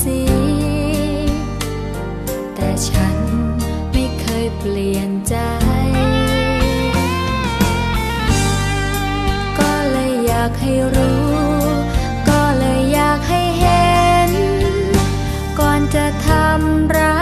สีแต่ฉันไม่เคยเปลี่ยนใจ ก็เลยอยากให้รู้ ก็เลยอยากให้เห็น ก่อนจะทำร้าย